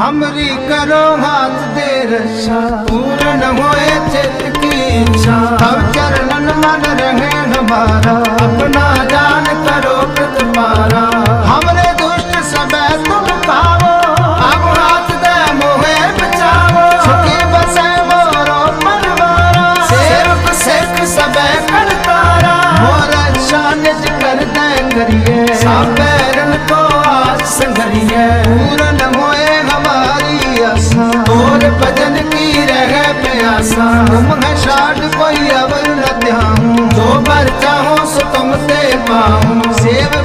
हमरी करो हाथ दे रक्षा पूर्ण होए चित की इच्छा तब चरणन मन रहे हमारा अपना जान करो प्रतिपारा हमरे दुष्ट सबे तुम पावो अब हाथ दे मोहे बचावो सुखी बसे मोरो परवारा सेवक सिख सबे करतारा मोर अच्छा निज कर दे करिए साबैरन को आज संगरिए पूर्ण होए हमारी आशा और भजन की रह प्यासा तुम है शाद कोई अवर न ध्याऊं जो बर चाहो सो तुम ते पाऊं सेवक